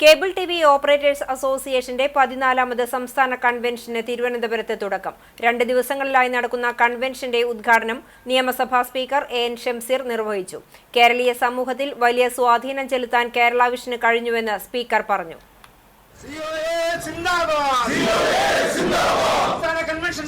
Cable T V operators അസോസിയേഷന്റെ പതിനാലാമത് സംസ്ഥാന കൺവെൻഷന് തിരുവനന്തപുരത്ത് തുടക്കം. രണ്ട് ദിവസങ്ങളിലായി നടക്കുന്ന കൺവെൻഷന്റെ ഉദ്ഘാടനം നിയമസഭാ സ്പീക്കർ എ എൻ ഷംസീർ നിർവഹിച്ചു. കേരളീയ സമൂഹത്തിൽ വലിയ സ്വാധീനം ചെലുത്താൻ കേരള വിഷന് കഴിഞ്ഞുവെന്ന് സ്പീക്കർ പറഞ്ഞു. സിഒഎ സിന്ദാബാദ്. സംസ്ഥാന convention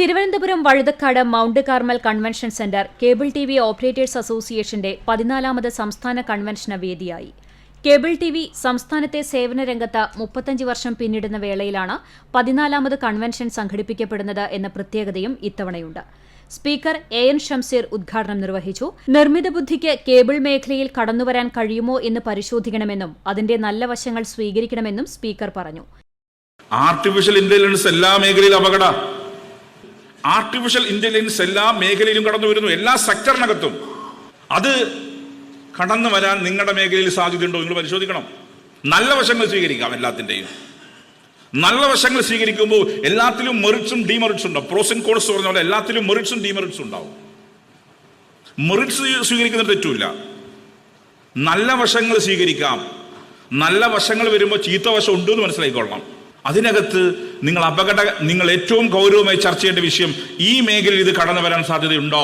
Thiruvananthapuram Vazhuthacaud mount Carmel convention centre cable T V operators അസോസിയേഷന്റെ പതിനാലാമത് സംസ്ഥാന കൺവെൻഷന് വേദിയായി. കേബിൾ ടി വി സംസ്ഥാനത്തെ സേവന രംഗത്ത് മുപ്പത്തഞ്ച് വർഷം പിന്നിടുന്ന വേളയിലാണ് പതിനാലാമത് കൺവെൻഷൻ സംഘടിപ്പിക്കപ്പെടുന്നത് എന്ന പ്രത്യേകതയും ഇത്തവണയുണ്ട്. സ്പീക്കർ എ എൻ ഷംസീർ ഉദ്ഘാടനം നിർവഹിച്ചു. നിർമ്മിത ബുദ്ധിക്ക് കേബിൾ മേഖലയിൽ കടന്നുവരാൻ കഴിയുമോ എന്ന് പരിശോധിക്കണമെന്നും അതിന്റെ നല്ല വശങ്ങൾ സ്വീകരിക്കണമെന്നും സ്പീക്കർ പറഞ്ഞു. ആർട്ടിഫിഷ്യൽ ഇന്റലിജൻസ് എല്ലാ മേഖലയിലും അപകട. ആർട്ടിഫിഷ്യൽ ഇന്റലിജൻസ് എല്ലാ മേഖലയിലും കടന്നു വരുന്നു. എല്ലാ സെക്ടറിനകത്തും അത് കടന്നു വരാൻ നിങ്ങളുടെ മേഖലയിൽ സാധ്യതയുണ്ടോ നിങ്ങൾ പരിശോധിക്കണം. നല്ല വശങ്ങൾ സ്വീകരിക്കാം എല്ലാത്തിന്റെയും നല്ല വശങ്ങൾ സ്വീകരിക്കുമ്പോൾ എല്ലാത്തിലും മെറിറ്റ്സും ഡിമെറിറ്റ്സും ഉണ്ടാവും പ്രോസ് ആൻഡ് കോൺസ് പറഞ്ഞ പോലെ എല്ലാത്തിലും മെറിറ്റ്സും ഡിമെറിറ്റ്സും ഉണ്ടാവും. മെറിറ്റ്സ് സ്വീകരിക്കുന്ന തെറ്റുമില്ല നല്ല വശങ്ങൾ സ്വീകരിക്കാം. നല്ല വശങ്ങൾ വരുമ്പോൾ ചീത്ത വശം ഉണ്ടെന്ന് മനസ്സിലാക്കിക്കൊള്ളണം. അതിനകത്ത് നിങ്ങൾ അപകട നിങ്ങൾ ഏറ്റവും ഗൗരവമായി ചർച്ച ചെയ്യേണ്ട വിഷയം ഈ മേഖലയിൽ ഇത് കടന്നു വരാൻ സാധ്യതയുണ്ടോ?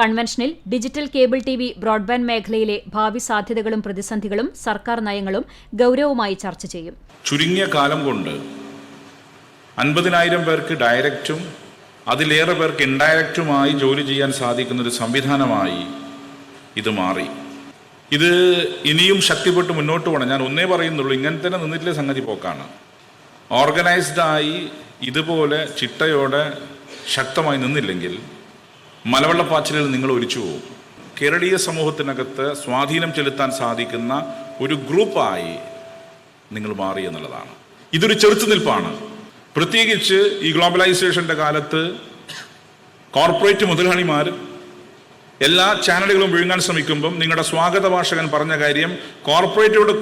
കൺവെൻഷനിൽ digital cable T V broadband മേഖലയിലെ ഭാവി സാധ്യതകളും പ്രതിസന്ധികളും സർക്കാർ നയങ്ങളും ഗൗരവമായി ചർച്ച ചെയ്യും. ചുരുങ്ങിയ കാലം കൊണ്ട് അൻപതിനായിരം പേർക്ക് ഡയറക്റ്റും അതിലേറെ പേർക്ക് ഇൻഡയറക്റ്റുമായി ജോലി ചെയ്യാൻ സാധിക്കുന്ന ഒരു സംവിധാനമായി ഇത് മാറി. ഇത് ഇനിയും ശക്തിപ്പെട്ട് മുന്നോട്ട് പോകണം. ഞാൻ ഒന്നേ പറയുന്നുള്ളൂ ഇങ്ങനെ തന്നെ നിന്നിട്ടില്ല സംഗതി പോക്കാണ്. ഓർഗനൈസ്ഡായി ഇതുപോലെ ചിട്ടയോടെ ശക്തമായി നിന്നില്ലെങ്കിൽ മലവെള്ളപ്പാച്ചിലിൽ നിങ്ങൾ ഒലിച്ചു പോകും. കേരളീയ സമൂഹത്തിനകത്ത് സ്വാധീനം ചെലുത്താൻ സാധിക്കുന്ന ഒരു ഗ്രൂപ്പായി നിങ്ങൾ മാറി എന്നുള്ളതാണ്. ഇതൊരു ചെറുത്തുനിൽപ്പാണ്. പ്രത്യേകിച്ച് ഈ ഗ്ലോബലൈസേഷന്റെ കാലത്ത് കോർപ്പറേറ്റ് മുതലാളിമാർ എല്ലാ ചാനലുകളും വിഴുങ്ങാൻ ശ്രമിക്കുമ്പം നിങ്ങളുടെ സ്വാഗത ഭാഷകൻ പറഞ്ഞ കാര്യം കോർപ്പറേറ്റോട്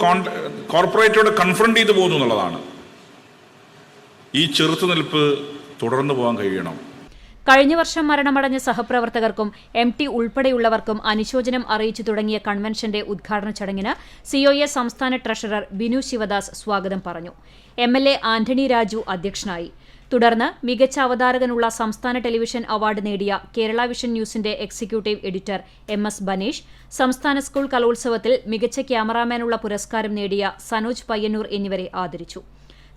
കോർപ്പറേറ്റോട് കൺഫ്രണ്ട് ചെയ്തു പോകുന്നു എന്നുള്ളതാണ്. ഈ ചെറുത്തുനിൽപ്പ് തുടർന്നു പോകാൻ കഴിയണം. കഴിഞ്ഞ വർഷം മരണമടഞ്ഞ സഹപ്രവർത്തകർക്കും എം ടി ഉൾപ്പെടെയുള്ളവർക്കും അനുശോചനം അറിയിച്ചു തുടങ്ങിയ കൺവെൻഷന്റെ ഉദ്ഘാടന ചടങ്ങിന് സിഒഎ സംസ്ഥാന ട്രഷറർ ബിനു ശിവദാസ് സ്വാഗതം പറഞ്ഞു. M L A Antony Raju അധ്യക്ഷനായി. തുടർന്ന് മികച്ച അവതാരകനുള്ള സംസ്ഥാന ടെലിവിഷൻ അവാർഡ് നേടിയ കേരള വിഷൻ ന്യൂസിന്റെ executive editor M S Baneesh സംസ്ഥാന സ്കൂൾ കലോത്സവത്തിൽ മികച്ച ക്യാമറാമാനുള്ള പുരസ്കാരം നേടിയ സനോജ് പയ്യന്നൂർ എന്നിവരെ ആദരിച്ചു.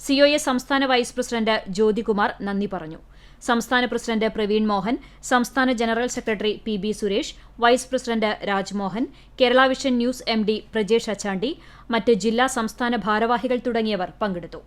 സിഒഎ സംസ്ഥാന വൈസ് പ്രസിഡന്റ് ജ്യോതികുമാർ നന്ദി പറഞ്ഞു. സംസ്ഥാന പ്രസിഡന്റ് പ്രവീൺ മോഹൻ സംസ്ഥാന general secretary P B Suresh vice president Rajmohan Kerala vision news M D Prajesh Achandi മറ്റ് ജില്ലാ സംസ്ഥാന ഭാരവാഹികൾ തുടങ്ങിയവർ പങ്കെടുത്തു.